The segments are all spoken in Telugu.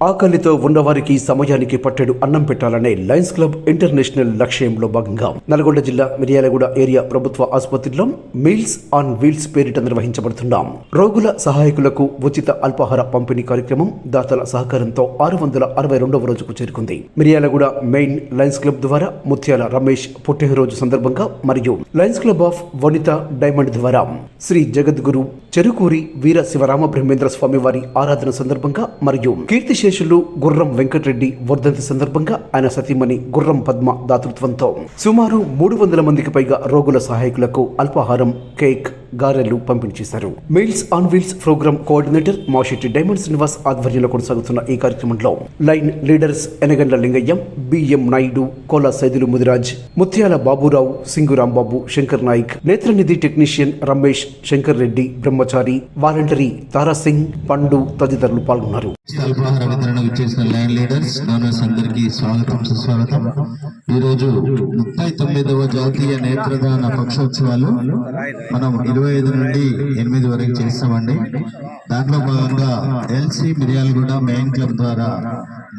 ఆకలితో ఉన్నవారికి సమయానికి పట్టెడు అన్నం పెట్టాలనే లయన్స్ క్లబ్ ఇంటర్నేషనల్ లక్ష్యంలో భాగంగా నల్గొండ జిల్లా మిర్యాలగూడ ఏరియా ప్రభుత్వ ఆసుపత్రిలో మీల్స్ ఆన్ వీల్స్ పేరిట నిర్వహించబడుతున్నాం. రోగుల సహాయకులకు ఉచిత అల్పాహార పంపిణీ కార్యక్రమం దాతల సహకారంతో ఆరు వందల అరవై రెండవ రోజుకు చేరుకుంది. మిర్యాలగూడ మెయిన్ లయన్స్ క్లబ్ ద్వారా ముత్యాల రమేష్ పుట్టినరోజు సందర్భంగా మరియు Lions Club of Vanitha diamond ద్వారా శ్రీ జగద్గురు చెరుకూరి వీర శివరామ బ్రహ్మేంద్ర స్వామి వారి ఆరాధన సందర్భంగా మరియు విశేషులు గుర్రం వెంకటరెడ్డి వర్ధంతి సందర్భంగా ఆయన సతీమణి గుర్రం పద్మ దాతృత్వంతో. సుమారు మూడు వందల మందికి పైగా రోగుల సహాయకులకు అల్పాహారం కేక్ గారెలు పంపిణీ చేశారు meals on wheels program coordinator Mashetti diamond Srinivas ఆధ్వర్యంలో కొనసాగుతున్న ఈ కార్యక్రమంలో lion leaders Enagandla Lingaiah B M Naidu Kola Saidulu Mudiraj Muthyala Baburao Singu Rambabu Shankar Nayak Netranidhi technician Ramesh Shankar Reddy Brahmachari voluntary Tara Singh పండు తదితరులు పాల్గొన్నారు. అల్పాహార వితరణ చేసిన ల్యాండ్ లీడర్స్ డోనర్స్ అందరికీ స్వాగతం సుస్వాగతం ఈరోజు ముప్పై తొమ్మిదవ జాతీయ నేత్రదాన పక్షోత్సవాలు మనం ఇరవై ఐదు నుండి ఎనిమిది వరకు చేస్తామండి. దాంట్లో భాగంగా ఎల్సి మిర్యాలగూడ మెయిన్ క్లబ్ ద్వారా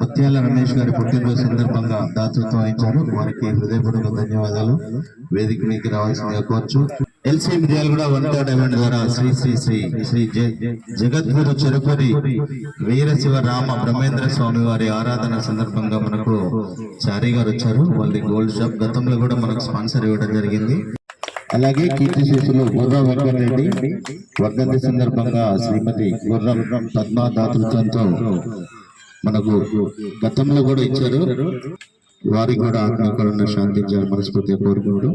ముత్యాల రమేష్ గారి పుట్టినరోజు సందర్భంగా దాతృత్వం వహించారు. వారికి హృదయపూర్వక ధన్యవాదాలు. వేదిక మీకు రావాల్సిందిగా కోరచ్చు ఎల్సీ మిర్యాలగూడ వనితా డైమండ్ ద్వారా శ్రీ శ్రీ శ్రీ శ్రీ జ- జగద్గురు చెరుకూరి వీరశివ రామ బ్రహ్మేంద్ర స్వామి వారి ఆరాధన సందర్భంగా మనకు చారీ గారు వచ్చారు వాళ్ళది గోల్డ్ షాప్. గతంలో కూడా మనకు స్పాన్సర్ ఇవ్వడం జరిగింది. అలాగే కీర్తి శేషులు గుర్ర వెంకటరెడ్డి వర్ధంతి సందర్భంగా శ్రీమతి గుర్రం పద్మా దాతృత్వంతో మనకు గతంలో కూడా ఇచ్చారు. వారికి కూడా ఆత్మకరణ శాంతించాలని మనస్ఫూర్తిగా కోరుకుంటూ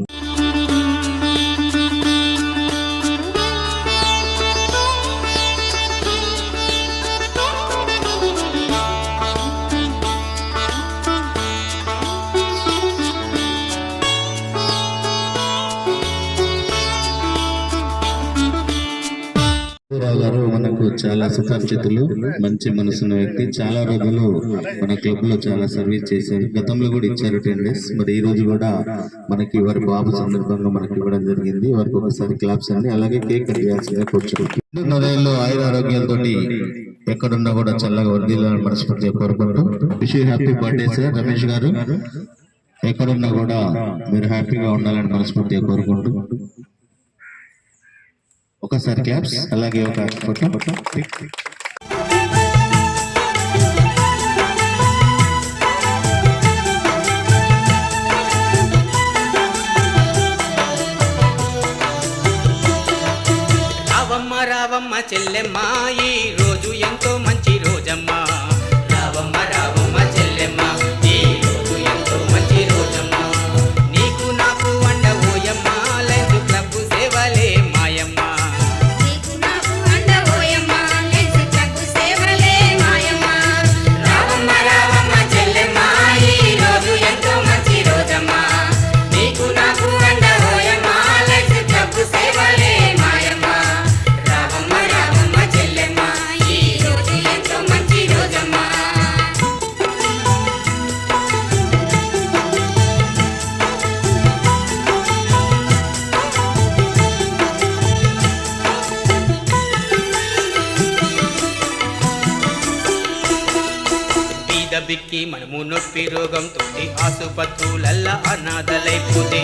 చాలా సుపరిచితులు మంచి మనసున్న వ్యక్తి. చాలా రోజులు మన క్లబ్లో చాలా సర్వీస్ చేశారు. గతంలో కూడా ఇచ్చారు టెన్ డేస్. మరి ఈ రోజు కూడా మనకి వారి బాబు సందర్భంగా మనకి ఇవ్వడం జరిగింది. వారికి ఒకసారి క్లాప్స్ అండి అలాగే కేక్ కట్ చేయాల్సిందిగా కూర్చుకుంటాం ఆయుర ఆరోగ్యాలతో ఎక్కడున్నా కూడా చల్లగా వర్దిల్లాలని మనస్ఫూర్తిగా కోరుకుంటూ wish happy birthday sir Ramesh గారు. ఎక్కడున్నా కూడా మీరు హ్యాపీగా ఉండాలని మనస్ఫూర్తిగా కోరుకుంటూ ఒకసారి క్లాప్స్ అలాగే ఒక అవమ్మ రావమ్మ రావమ్మ చెల్లెమ్మ నొప్పి రోగంతో ఆసుపత్రులల్లా అనాథలైపోతే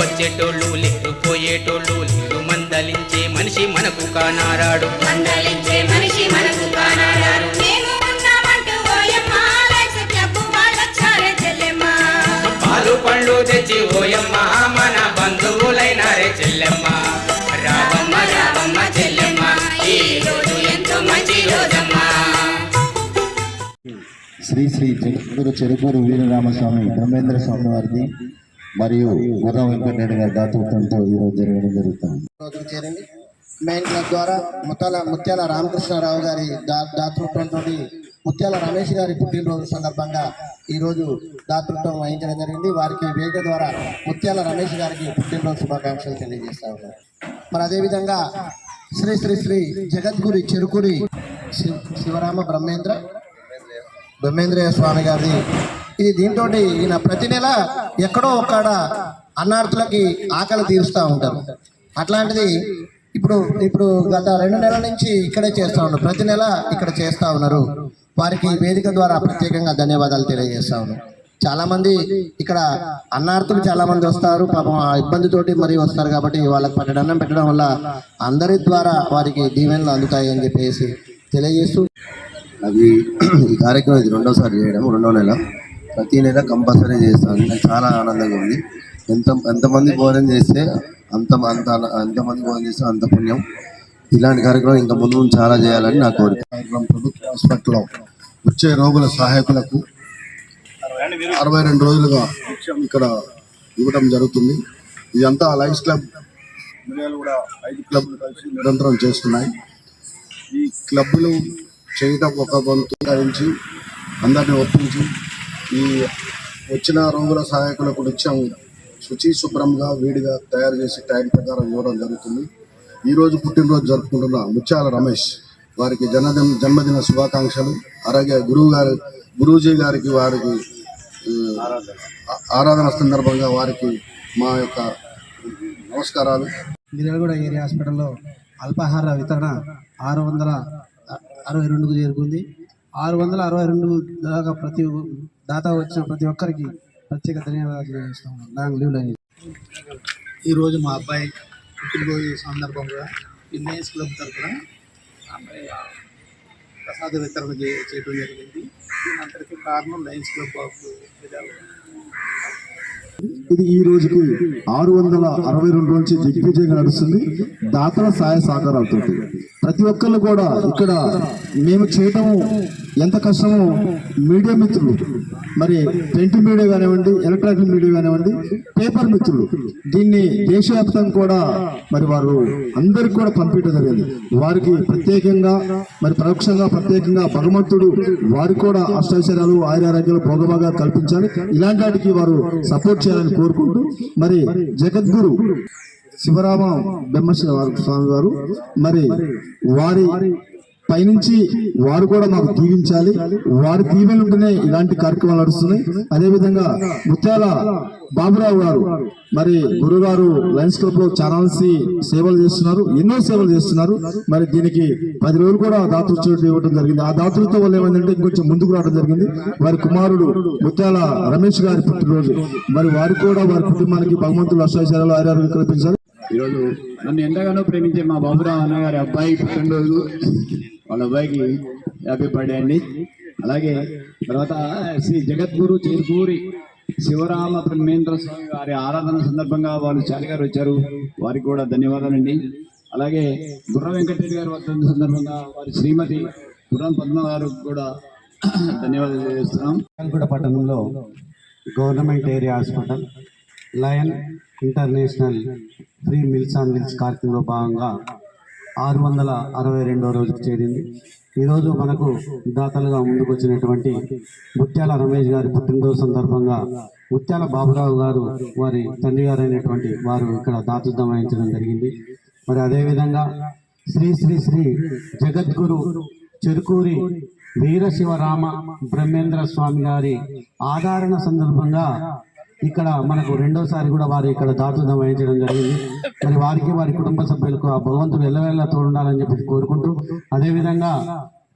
వచ్చేటోళ్ళు లేరు పోయేటోళ్ళు లేరు మందలించే మనిషి మనకు కానారాడు. మందలించే మనిషి మనకు చెల్లెమ్మ. పాలు పండ్లు తెచ్చి ఓయమ్మ మన శ్రీ శ్రీ జగద్గురు చెరుకూరు వీరరామస్వామి బ్రహ్మేంద్ర స్వామి వారిది మరియు గుర్రం వెంకటరెడ్డి గారి దాతృత్వంతో ఈ రోజు జరగడం జరుగుతుంది. చేరండి మెయిన్ క్లబ్ ద్వారా ముత్యాల ముత్యాల రామకృష్ణారావు గారి దా దాతృత్వంతో ముత్యాల రమేష్ గారి పుట్టినరోజు సందర్భంగా ఈరోజు దాతృత్వం వహించడం జరిగింది. వారికి వేదిక ద్వారా ముత్యాల రమేష్ గారికి పుట్టినరోజు శుభాకాంక్షలు తెలియజేస్తా ఉన్నారు. మరి అదేవిధంగా శ్రీ శ్రీ శ్రీ జగద్గురి చెరుకురి శివరామ బ్రహ్మేంద్ర బొమ్మేంద్రయ్య స్వామి గారిది. ఇది దీంతో ఈయన ప్రతి నెల ఎక్కడో ఒక్కడ అన్నార్థులకి ఆకలి తీరుస్తూ ఉంటారు. అట్లాంటిది ఇప్పుడు ఇప్పుడు గత రెండు నెలల నుంచి ఇక్కడే చేస్తూ ఉన్నారు. ప్రతి నెల ఇక్కడ చేస్తూ ఉన్నారు. వారికి ఈ వేదిక ద్వారా ప్రత్యేకంగా ధన్యవాదాలు తెలియజేస్తా ఉన్నారు చాలామంది ఇక్కడ అన్నార్థులు చాలామంది వస్తారు. పాపం ఆ ఇబ్బందితోటి మరి వస్తారు కాబట్టి వాళ్ళకి పట్టడన్నం పెట్టడం వల్ల అందరి ద్వారా వారికి దీవెనలు అందుతాయి అని చెప్పేసి తెలియజేస్తూ అది ఈ కార్యక్రమం ఇది రెండోసారి చేయడం రెండో నెల. ప్రతి నెల కంపల్సరీ చేస్తాను. నాకు చాలా ఆనందంగా ఉంది. ఎంత ఎంతమంది భోజనం చేస్తే అంత అంత ఎంతమంది భోజనం చేస్తే అంత పుణ్యం. ఇలాంటి కార్యక్రమం ఇంకా ముందు ముందు చాలా చేయాలని నా కోరిక. కార్యక్రమం ప్రభుత్వ హాస్పిటల్లో వచ్చే రోగుల సహాయకులకు అరవై రెండు రోజులుగా ఇక్కడ ఇవ్వడం జరుగుతుంది. ఇదంతా లైఫ్ క్లబ్ కూడా ఐదు క్లబ్లు కలిసి నిరంతరం చేస్తున్నాయి. ఈ క్లబ్లు చేయటం ఒక వంతు ధరించి అందరిని ఒప్పించి ఈ వచ్చిన రోగుల సహాయకులకు నిత్యం శుచి శుభ్రంగా వేడిగా తయారు చేసి టైం ప్రకారం ఇవ్వడం జరుగుతుంది. ఈ రోజు పుట్టినరోజు జరుపుకుంటున్న ముత్యాల రమేష్ వారికి జన్మదిన జన్మదిన శుభాకాంక్షలు. అలాగే గురువు గారి గురూజీ గారికి వారికి ఆరాధన సందర్భంగా వారికి మా యొక్క నమస్కారాలు. మిర్యాలగూడ ఏరియా హాస్పిటల్లో అల్పాహార వితరణ ఆరు వందల అరవై రెండుకు చేరుకుంది ఆరు వందల అరవై రెండు దాకా ప్రతి దాత వచ్చిన ప్రతి ఒక్కరికి ప్రత్యేక ధన్యవాదాలు చేస్తాం లాంగ్ లీవ్ లైన్ ఈరోజు మా అబ్బాయి పుట్టినరోజు సందర్భంగా విన్నయస్ క్లబ్ తరఫున అబ్బాయి ప్రసాద వితరణ చేయడం జరిగింది. దీనంతటికి కారణం లయన్స్ క్లబ్ ఆఫ్ ఇది ఈ రోజుకి ఆరు వందల అరవై రెండు నుంచి దిగ్విజయంగా నడుస్తుంది. దాతల సహాయ సహకారాలతో ప్రతి ఒక్కళ్ళు కూడా ఇక్కడ మేము చేయటం ఎంత కష్టమో మీడియా మిత్రులు మరి ప్రింట్ మీడియా కానివ్వండి ఎలక్ట్రానిక్ మీడియా కానివ్వండి పేపర్ మిత్రులు దీన్ని దేశవ్యాప్తంగా కూడా మరి వారు అందరికి కూడా పంపించడం జరిగింది. వారికి ప్రత్యేకంగా మరి పరోక్షంగా ప్రత్యేకంగా భగవంతుడు వారికి కూడా అష్టైశ్వర్యాలు ఆయురారోగ్యాలు భోగభాగాలు కల్పించాలి. ఇలాంటి వాటికి వారు సపోర్ట్ చేయాలని కోరుకుంటూ మరి జగద్గురు శివరామ బ్రహ్మశ్రీ స్వామి వారు మరి వారి పైనుంచి వారు కూడా మాకు దీవించాలి. వారి దీవెనలు ఉంటేనే ఇలాంటి కార్యక్రమాలు నడుస్తున్నాయి. అదేవిధంగా ముత్యాల బాబురావు గారు మరి గురుగారు లయన్స్ క్లబ్లో చాలా సేవలు చేస్తున్నారు. ఎన్నో సేవలు చేస్తున్నారు. మరి దీనికి పది రోజులు కూడా దాతృత్వం ఇవ్వడం జరిగింది. ఆ దాతృత్వం వల్ల ఏమైందంటే ఇంకొంచెం ముందుకు రావడం జరిగింది. వారి కుమారుడు ముత్యాల రమేష్ గారి పుట్టినరోజు. మరి వారు కూడా వారి కుటుంబానికి భగవంతులు అష్టాచారాలు ఆరోగ్యం కల్పించారు ఈరోజు నన్ను ఎంతగానో ప్రేమించే మా బాబురావు అన్నగారి అబ్బాయి పుట్టినరోజు. వాళ్ళ అబ్బాయికి హ్యాపీ బర్త్డే అండి. అలాగే తర్వాత శ్రీ జగద్గురు చేరుకూరి శివరామ బ్రహ్మేంద్ర స్వామి వారి ఆరాధన సందర్భంగా వాళ్ళు చాలి గారు వచ్చారు. వారికి కూడా ధన్యవాదాలండి. అలాగే గుర్ర వెంకటరెడ్డి గారు వచ్చిన సందర్భంగా వారి శ్రీమతి గుర్రం పద్మ గారు కూడా ధన్యవాదాలు తెలియజేస్తున్నాం. కూడా పట్టణంలో government area hospital lion international free meals and meals కార్యక్రమంలో భాగంగా ఆరు వందల అరవై రెండో రోజుకు చేరింది. ఈరోజు మనకు దాతలుగా ముందుకు వచ్చినటువంటి ముత్యాల రమేష్ గారి పుట్టినరోజు సందర్భంగా ముత్యాల బాబురావు గారు వారి తండ్రి గారు అయినటువంటి వారు ఇక్కడ దాతృత్వం వహించడం జరిగింది. మరి అదేవిధంగా శ్రీ శ్రీ శ్రీ జగద్గురు చెరుకూరి వీరశివరామ బ్రహ్మేంద్ర స్వామి గారి ఆదరణ సందర్భంగా ఇక్కడ మనకు రెండోసారి కూడా వారు ఇక్కడ దాతృత్వం వహించడం జరిగింది. మరి వారికి వారి కుటుంబ సభ్యులకు ఆ భగవంతుడు ఎల్లవేళ తోడుండాలని చెప్పి కోరుకుంటూ అదేవిధంగా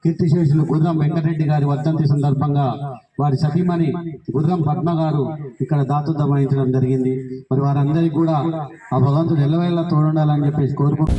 కీర్తిశేషులు గుర్రం వెంకటరెడ్డి గారి వర్ధంతి సందర్భంగా వారి సతీమణి గుర్రం పద్మ గారు ఇక్కడ దాతృత్వం వహించడం జరిగింది. మరి వారందరికీ కూడా ఆ భగవంతుడు ఎల్లవేళ తోడుండాలని చెప్పేసి కోరుకుంటూ